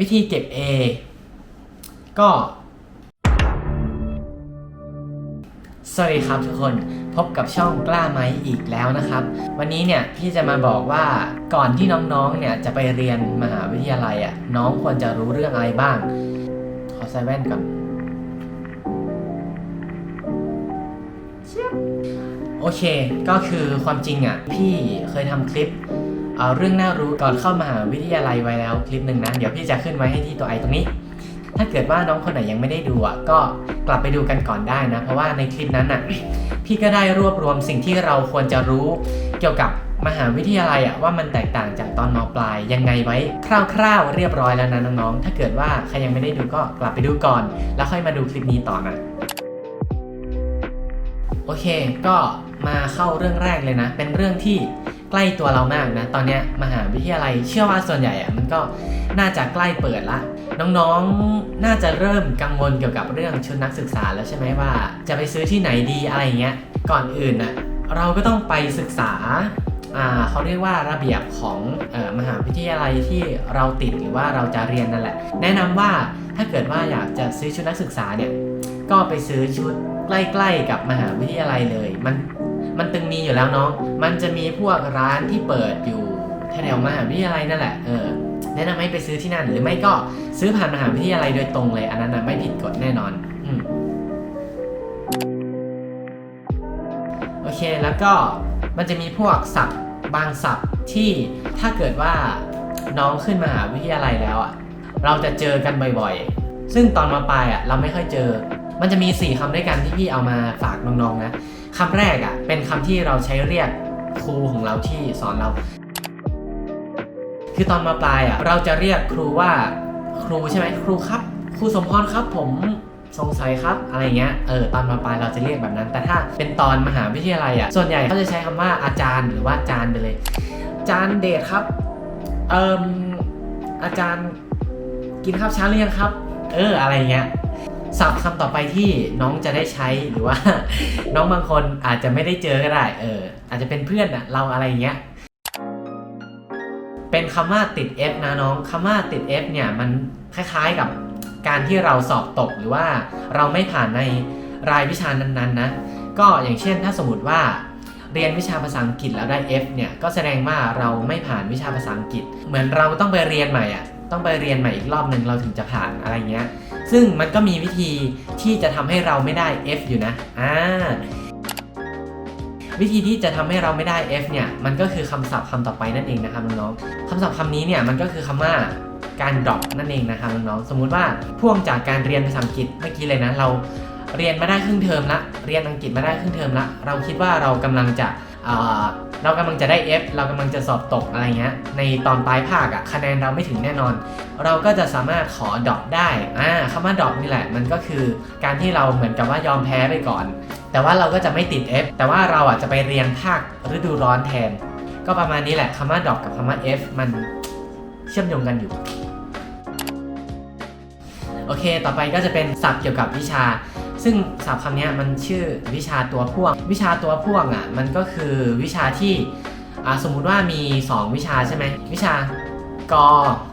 วิธีเก็บ A ก็ สวัสดีครับทุกคนพบกับช่องกล้าไหมอีกแล้วนะครับ วันนี้เนี่ยพี่จะมาบอกว่าก่อนที่น้องๆเนี่ยจะไปเรียนมหาวิทยาลัยอะน้องควรจะรู้เรื่องอะไรบ้าง ขอใส่แว่นก่อนโอเค ก็คือความจริงอะพี่เคยทำคลิป เอาเรื่องน่ารู้ก่อนเข้ามหาวิทยาลัยไว้แล้วคลิปหนึ่งนะ เดี๋ยวพี่จะขึ้นไว้ให้ที่ตัวไอตรงนี้ ถ้าเกิดว่าน้องคนไหนยังไม่ได้ดูอะก็กลับไปดูกันก่อนได้นะ เพราะว่าในคลิปนั้นอะพี่ก็ได้รวบรวมสิ่งที่เราควรจะรู้เกี่ยวกับมหาวิทยาลัยอะว่ามันแตกต่างจากตอนมปลายยังไงไว้คร่าวๆเรียบร้อยแล้วนะน้องๆ ถ้าเกิดว่าใครยังไม่ได้ดูก็กลับไปดูก่อน แล้วค่อยมาดูคลิปนี้ต่อนะ โอเค ก็มาเข้าเรื่องแรกเลยนะ เป็นเรื่องที่ ใกล้ตัวเรามากนะ ตอนนี้มหาวิทยาลัยเชื่อว่าส่วนใหญ่อะมันก็น่าจะใกล้เปิดละ น้องๆ น่าจะเริ่มกังวลเกี่ยวกับเรื่องชุดนักศึกษาแล้วใช่ไหมว่า จะไปซื้อที่ไหนดีอะไรเงี้ย ก่อนอื่นน่ะเราก็ต้องไปศึกษาอ่าเขาเรียกว่าระเบียบของออมหาวิทยาลัยที่เราติดหรือว่าเราจะเรียนนั่นแหละ แนะนำว่าถ้าเกิดว่าอยากจะซื้อชุดนักศึกษาเนี่ยก็ไปซื้อชุดใกล้ๆกับมหาวิทยาลัยเลย มัน มันตึงมีอยู่แล้วเนาะมันจะมีพวกร้านที่เปิดอยู่แถวมหาวิทยาลัยนั่นแหละเออแนะนำให้ไปซื้อที่นั่น หรือไม่ก็ซื้อผ่านมหาวิทยาลัยโดยตรงเลย อันนั้นนะไม่ผิดกฎแน่นอนอืมโอเคแล้วก็มันจะมีพวกศัพท์บางศัพท์ที่ถ้าเกิดว่าน้องขึ้นมหาวิทยาลัยแล้วอะเราจะเจอกันบ่อยๆ ซึ่งตอนมาปลายอะเราไม่ค่อยเจอ มันจะมี 4คำด้วยกันที่พี่เอามาฝากน้องๆนะ คำแรกอะเป็นคำที่เราใช้เรียกครูของเราที่สอนเรา คือตอนมาปลายอะเราจะเรียกครูว่าครูใช่ไหมครูครับ ครูสมพรครับผมสงสัยครับอะไรเงี้ย เออตอนมาปลายเราจะเรียกแบบนั้น แต่ถ้าเป็นตอนมหาวิทยาลัยอะ ส่วนใหญ่เขาจะใช้คำว่าอาจารย์หรือว่าอาจารย์ไปเลยอาจารย์เดชครับ เอิมอาจารย์กินข้าวเช้าหรือยังครับ เอออะไรเงี้ย ศัพท์คำต่อไปที่น้องจะได้ใช้หรือว่า น้องบางคนอาจจะไม่ได้เจอก็ได้ เออ อาจจะเป็นเพื่อนอะเราอะไรเงี้ย เป็นคำว่าติด F นะน้องคำว่าติด F เนี่ยมันคล้ายๆกับการที่เราสอบตกหรือว่าเราไม่ผ่านในรายวิชานั้นๆนะ ก็อย่างเช่นถ้าสมมติว่าเรียนวิชาภาษาอังกฤษแล้วได้ F เนี่ยก็แสดงว่าเราไม่ผ่านวิชาภาษาอังกฤษ เหมือนเราต้องไปเรียนใหม่อะ ต้องไปเรียนใหม่อีกรอบหนึ่งเราถึงจะผ่านอะไรเงี้ย ซึ่งมันก็มีวิธีที่จะทำให้เราไม่ได้ F อยู่นะอ่าวิธีที่จะทำให้เราไม่ได้ F เนี่ยมันก็คือคำศัพท์คำต่อไปนั่นเองนะครับน้องๆคำศัพท์คำนี้เนี่ยมันก็คือคำว่าการ drop นั่นเองนะครับน้องๆสมมุติว่าพ่วงจากการเรียนภาษาอังกฤษเมื่อกี้เลยนะเราเรียนมาได้ครึ่งเทอมละเรียนอังกฤษมาได้ครึ่งเทอมละเราคิดว่าเรากำลังจะ เรากำลังจะได้ F เรากำลังจะสอบตกอะไรเงี้ย ในตอนปลายภาคอะคะแนนเราไม่ถึงแน่นอน เราก็จะสามารถขอดรอปได้ อ่าคำว่าดรอปนี่แหละ มันก็คือการที่เราเหมือนกับว่ายอมแพ้ไปก่อน แต่ว่าเราก็จะไม่ติด F แต่ว่าเราอะจะไปเรียนภาคฤดูร้อนแทน ก็ประมาณนี้แหละคำว่าดรอปกับคำว่า F มันเชื่อมโยงกันอยู่ โอเค ต่อไปก็จะเป็นศัพท์เกี่ยวกับวิชา ซึ่งศัพท์คำนี้มันชื่อวิชาตัวพ่วง วิชาตัวพ่วงอะมันก็คือวิชาที่สมมุติว่ามี 2 วิชาใช่ไหมวิชากอ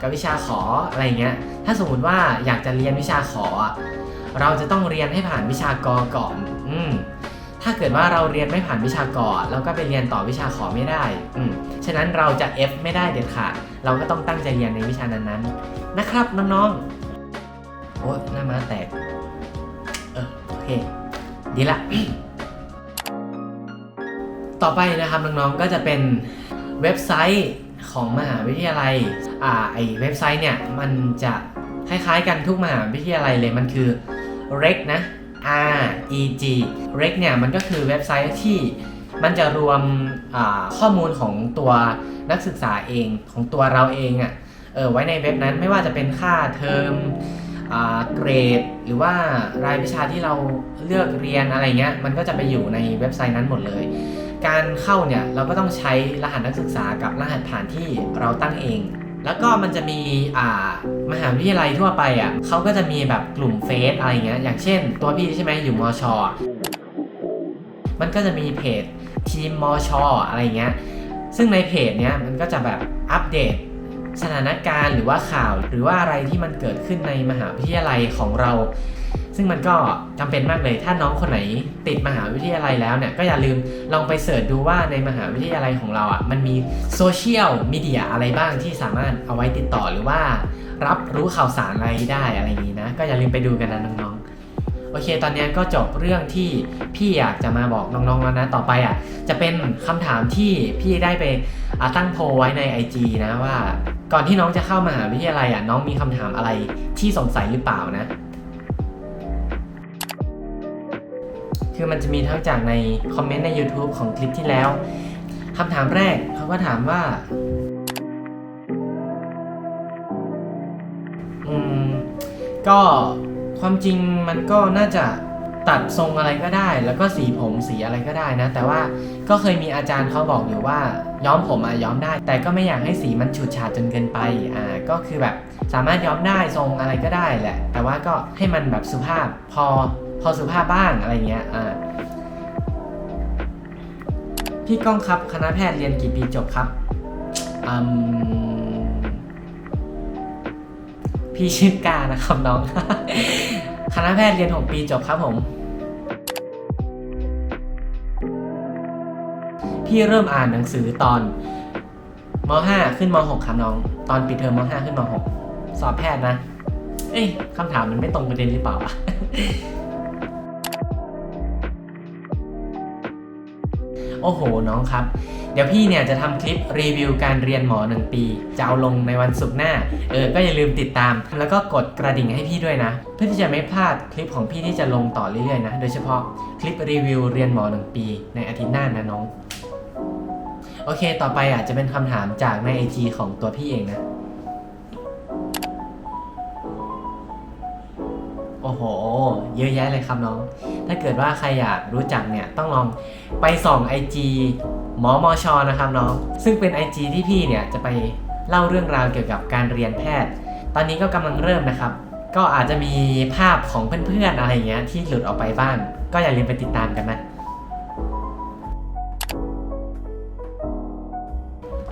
กับวิชาขออะไรเงี้ยถ้าสมมติว่าอยากจะเรียนวิชาขออะเราจะต้องเรียนให้ผ่านวิชากอก่อนอืมถ้าเกิดว่าเราเรียนไม่ผ่านวิชากอเราก็ไปเรียนต่อวิชาขอไม่ได้อืมฉะนั้นเราจะ F ไม่ได้เด็ดขาดเราก็ต้องตั้งใจเรียนในวิชานั้นๆ นะครับน้องๆโอ้หน้ามาแตก ดีละ ต่อไปนะครับน้องๆก็จะเป็นเว็บไซต์ของมหาวิทยาลัย อ่าไอเว็บไซต์เนี่ยมันจะคล้ายๆกันทุกมหาวิทยาลัยเลยมันคือ rec นะ R E G rec เนี่ยมันก็คือเว็บไซต์ที่มันจะรวมข้อมูลของตัวนักศึกษาเองของตัวเราเองอะ่ะเออไว้ในเว็บนั้นไม่ว่าจะเป็นค่าเทอม เกรดหรือว่ารายวิชาที่เราเลือกเรียนอะไรเงี้ยมันก็จะไปอยู่ในเว็บไซต์นั้นหมดเลย การเข้าเนี่ยเราก็ต้องใช้รหัสนักศึกษากับรหัสผ่านที่เราตั้งเอง แล้วก็มันจะมีอ่ามหาวิทยาลัยทั่วไปอะเขาก็จะมีแบบกลุ่มเฟซอะไรเงี้ยอย่างเช่น ตัวพี่ใช่ไหมอยู่มอชอมันก็จะมีเพจทีมมอชออะไรเงี้ยซึ่งในเพจเนี้ยมันก็จะแบบอัปเดต สถานการณ์หรือว่าข่าวหรือว่าอะไรที่มันเกิดขึ้นในมหาวิทยาลัยของเรา ซึ่งมันก็จำเป็นมากเลยถ้าน้องคนไหนติดมหาวิทยาลัยแล้วเนี่ยก็อย่าลืมลองไปเสิร์ชดูว่าในมหาวิทยาลัยของเราอะมันมีโซเชียลมีเดียอะไรบ้างที่สามารถเอาไว้ติดต่อหรือว่า รับรู้ข่าวสารอะไรได้อะไรอย่างนี้นะก็อย่าลืมไปดูกันนะน้องๆโอเค ตอนนี้ก็จบเรื่องที่พี่อยากจะมาบอกน้องๆแล้วนะ ต่อไปอะ จะเป็นคำถามที่พี่ได้ไปตั้งโพลไว้ใน IG นะว่า ก่อนที่น้องจะเข้ามหาวิทยาลัยอะน้องมีคำถามอะไรที่สงสัยหรือเปล่านะ คือมันจะมีทั้งจากในคอมเมนต์ใน YouTube ของคลิปที่แล้วคำถามแรกเขาก็ถามว่าอืมก็ความจริงมันก็น่าจะ ตัดทรงอะไรก็ได้ แล้วก็สีผมสีอะไรก็ได้นะ แต่ว่าก็เคยมีอาจารย์เขาบอกอยู่ว่าย้อมผมอะย้อมได้ แต่ก็ไม่อยากให้สีมันฉูดฉาดจนเกินไปอ่าก็คือแบบสามารถย้อมได้ทรงอะไรก็ได้แหละ แต่ว่าก็ให้มันแบบสุภาพพอพอสุภาพบ้างอะไรเงี้ยอ่าพี่ก้องครับคณะแพทย์เรียนกี่ปีจบครับอืมพี่ชื่อกานะครับน้อง คณะแพทย์เรียน 6 ปีจบครับผม พี่เริ่มอ่านหนังสือตอนม .5 ขึ้นม .6 ครับน้อง ตอนปิดเทอมม .5 ขึ้นม .6 สอบแพทย์นะ เอ้ยคำถามมันไม่ตรงประเด็นหรือเปล่าวะโอ้โห น้องครับ เดี๋ยวพี่เนี่ยจะทำคลิปรีวิวการเรียนหมอ 1 ปี จะเอาลงในวันศุกร์หน้า เออ ก็อย่าลืมติดตาม แล้วก็กดกระดิ่งให้พี่ด้วยนะ เพื่อที่จะไม่พลาดคลิปของพี่ที่จะลงต่อเรื่อยๆนะ โดยเฉพาะคลิปรีวิวเรียนหมอ 1 ปี ในอาทิตย์หน้านะน้อง โอเค ต่อไปอะจะเป็นคำถามจากใน IG ของตัวพี่เองนะ โอ้โห เยอะแยะเลยครับน้อง ถ้าเกิดว่าใครอยากรู้จักเนี่ย ต้องลองไปส่อง IG หมอมอชอนะครับน้อง ซึ่งเป็น IG ที่พี่เนี่ยจะไปเล่าเรื่องราวเกี่ยวกับการเรียนแพทย์ ตอนนี้ก็กำลังเริ่มนะครับ ก็อาจจะมีภาพของเพื่อนๆอะไรอย่างเงี้ยที่หลุดออกไปบ้าง ก็อย่าลืมไปติดตามกันนะ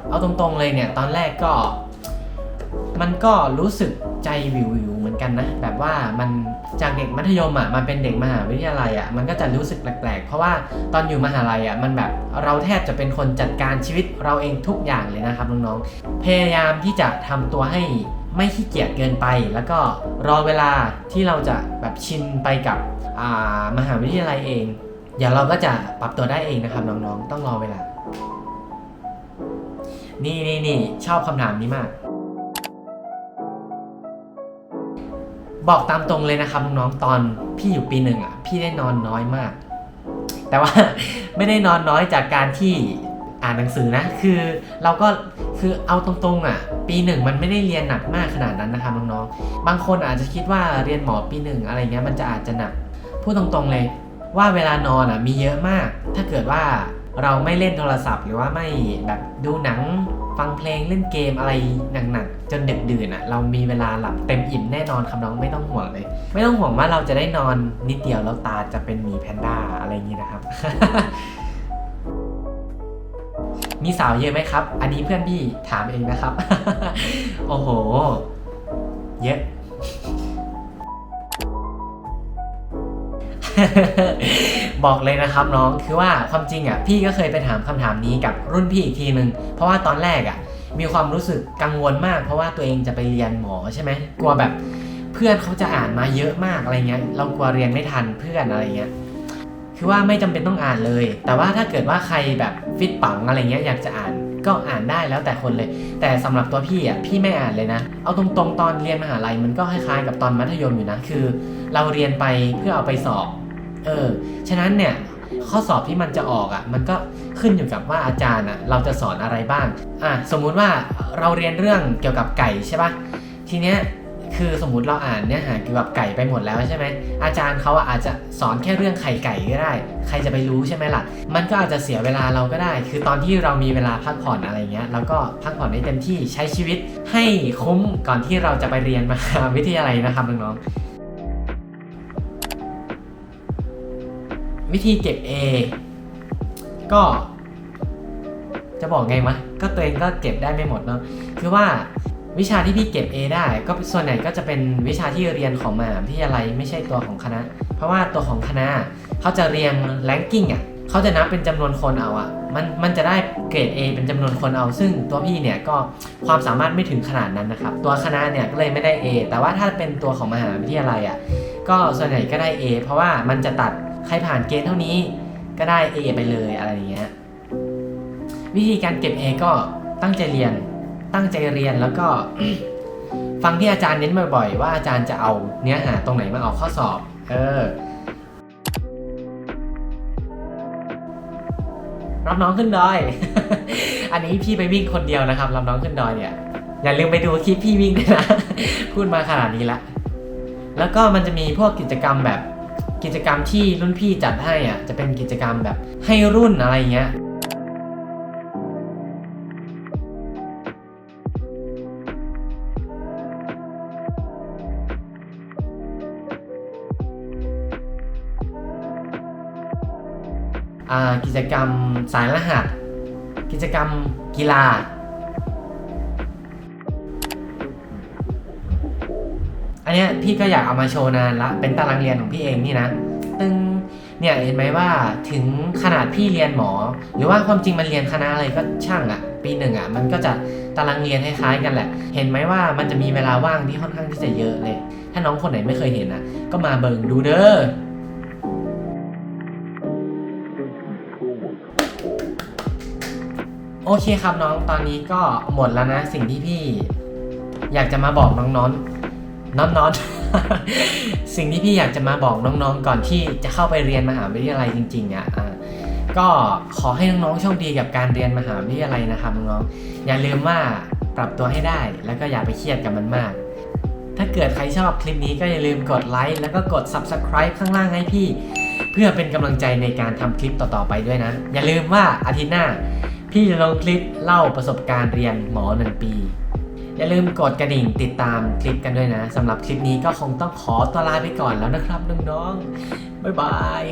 เอาตรงๆเลยเนี่ยตอนแรกก็ มันก็รู้สึกใจวิววิวๆเหมือนกันนะ แบบว่ามันจากเด็กมัธยมอะมาเป็นเด็กมหาวิทยาลัยอะมันก็จะรู้สึกแปลกๆ เพราะว่าตอนอยู่มหาลัยอะมันแบบเราแทบจะเป็นคนจัดการชีวิตเราเองทุกอย่างเลยนะครับน้องๆพยายามที่จะทำตัวให้ไม่ขี้เกียจเกินไป แล้วก็รอเวลาที่เราจะแบบชินไปกับมหาวิทยาลัยเอง เดี๋ยวเราก็จะปรับตัวได้เองนะครับน้องๆ ต้องรอเวลา นี่นี่นี่ชอบคำถามนี้มาก บอกตามตรงเลยนะครับน้องๆตอนพี่อยู่ปีหนึ่งอะ พี่ได้นอนน้อยมาก แต่ว่าไม่ได้นอนน้อยจากการที่อ่านหนังสือนะ คือเราก็คือเอาตรงๆอะ ปีหนึ่งมันไม่ได้เรียนหนักมากขนาดนั้นนะครับน้องๆ บางคนอาจจะคิดว่าเรียนหมอปีหนึ่งอะไรเงี้ยมันจะอาจจะหนัก พูดตรงๆเลยว่าเวลานอนอะมีเยอะมาก ถ้าเกิดว่า เราไม่เล่นโทรศัพท์หรือว่าไม่แบบดูหนังฟังเพลงเล่นเกมอะไรหนักๆจนดึกดื่นอะเรามีเวลาหลับเต็มอิ่มแน่นอนครับน้องไม่ต้องห่วงเลย ไม่ต้องห่วงว่าเราจะได้นอนนิดเดียวแล้วตาจะเป็นหมีแพนด้าอะไรอย่างนี้นะครับ มีสาวเยอะไหมครับ อันนี้เพื่อนพี่ถามเองนะครับ โอ้โห เยอะ บอกเลยนะครับน้องคือว่าความจริงอะพี่ก็เคยไปถามคำถามนี้กับรุ่นพี่อีกทีนึง เพราะว่าตอนแรกอะมีความรู้สึกกังวลมาก เพราะว่าตัวเองจะไปเรียนหมอใช่ไหมกลัวแบบเพื่อนเขาจะอ่านมาเยอะมากอะไรเงี้ยเรากลัวเรียนไม่ทันเพื่อนอะไรเงี้ยคือว่าไม่จำเป็นต้องอ่านเลย แต่ว่าถ้าเกิดว่าใครแบบฟิตปังอะไรเงี้ยอยากจะอ่านก็อ่านได้แล้วแต่คนเลย แต่สำหรับตัวพี่อะพี่ไม่อ่านเลยนะ เอาตรงๆตอนเรียนมหาลัยมันก็คล้ายๆกับตอนมัธยมอยู่นะ คือ เราเรียนไปเพื่อเอาไปสอบ เออ ฉะนั้นเนี่ยข้อสอบที่มันจะออกอะ มันก็ขึ้นอยู่กับว่าอาจารย์อะเราจะสอนอะไรบ้าง อะสมมุติว่าเราเรียนเรื่องเกี่ยวกับไก่ใช่ปะทีเนี้ยคือสมมุติเราอ่านเนื้อหาเกี่ยวกับไก่ไปหมดแล้วใช่ไหมอาจารย์เขาอะอาจจะสอนแค่เรื่องไข่ไก่ก็ได้ ใครจะไปรู้ใช่ไหมล่ะ มันก็อาจจะเสียเวลาเราก็ได้ คือตอนที่เรามีเวลาพักผ่อนอะไรเงี้ยเราก็พักผ่อนให้เต็มที่ใช้ชีวิตให้คุ้มก่อนที่เราจะไปเรียนมหาวิทยาลัยนะครับน้องๆ วิธีเก็บ A ก็ จะบอกไงมะ ก็ตัวเองก็เก็บได้ไม่หมดเนาะคือว่าวิชาที่พี่เก็บ A ได้ ก็ส่วนใหญ่ก็จะเป็นวิชาที่เรียนของมหาวิทยาลัยไม่ใช่ตัวของคณะ เพราะว่าตัวของคณะเขาจะเรียงแรงกิ้งอะเขาจะนับเป็นจำนวนคนเอาอะมันมันจะได้เกรด A เป็นจำนวนคนเอา ซึ่งตัวพี่เนี่ยก็ความสามารถไม่ถึงขนาดนั้นนะครับ ตัวคณะเนี่ยก็เลยไม่ได้ A แต่ว่าถ้าเป็นตัวของมหาวิทยาลัยอะก็ส่วนใหญ่ก็ได้ A เพราะว่ามันจะตัด ใครผ่านเกณฑ์เท่านี้ก็ได้ A ไปเลยอะไรอย่างเงี้ย วิธีการเก็บ A ก็ตั้งใจเรียน ตั้งใจเรียนแล้วก็ฟังที่อาจารย์เน้นบ่อยๆ ว่าอาจารย์จะเอาเนื้อหาตรงไหนมาเอาข้อสอบ เออ รับน้องขึ้นดอย อันนี้พี่ไปวิ่งคนเดียวนะครับ รับน้องขึ้นดอยเนี่ย อย่าลืมไปดูคลิปพี่วิ่งด้วยนะ พูดมาขนาดนี้ละ แล้วก็มันจะมีพวกกิจกรรมแบบ กิจกรรมที่รุ่นพี่จัดให้อะจะเป็นกิจกรรมแบบให้รุ่นอะไรเงี้ยอ่ากิจกรรมสายรหัส กิจกรรมกีฬา อันนี้พี่ก็อยากเอามาโชว์นานละ เป็นตารางเรียนของพี่เองนี่นะ ตึงเนี่ยเห็นไหมว่าถึงขนาดพี่เรียนหมอ หรือว่าความจริงมันเรียนคณะอะไรก็ช่างอะ่ะ ปีหนึ่งอะ่ะ มันก็จะตารางเรียนคล้ายๆกันแหละ เห็นไหมว่ามันจะมีเวลาว่างที่ค่อนข้างที่จะเยอะเลย ถ้าน้องคนไหนไม่เคยเห็นอะ ก็มาเบิ่งดูเด้อโอเคครับน้องตอนนี้ก็หมดแล้วนะ สิ่งที่พี่ อยากจะมาบอกน้องๆ น้องๆสิ่งที่พี่อยากจะมาบอกน้องๆ ก่อนที่จะเข้าไปเรียนมหาวิทยาลัยจริง ๆอะอ่าก็ขอให้น้องๆโชคดีกับการเรียนมหาวิทยาลัยนะครับน้องๆอย่าลืมว่าปรับตัวให้ได้ แล้วก็อย่าไปเครียดกับมันมาก ถ้าเกิดใครชอบคลิปนี้ก็อย่าลืมกดไลค์แล้วก็กด subscribe ข้างล่างให้พี่ เพื่อเป็นกำลังใจในการทำคลิปต่อๆไปด้วยนะ อย่าลืมว่าอาทิตย์หน้า พี่จะลงคลิปเล่าประสบการณ์เรียนหมอหนึ่งปี อย่าลืมกดกระดิ่งติดตามคลิปกันด้วยนะสำหรับคลิปนี้ก็คงต้องขอตัวลาไปก่อนแล้วนะครับน้องๆบ๊ายบาย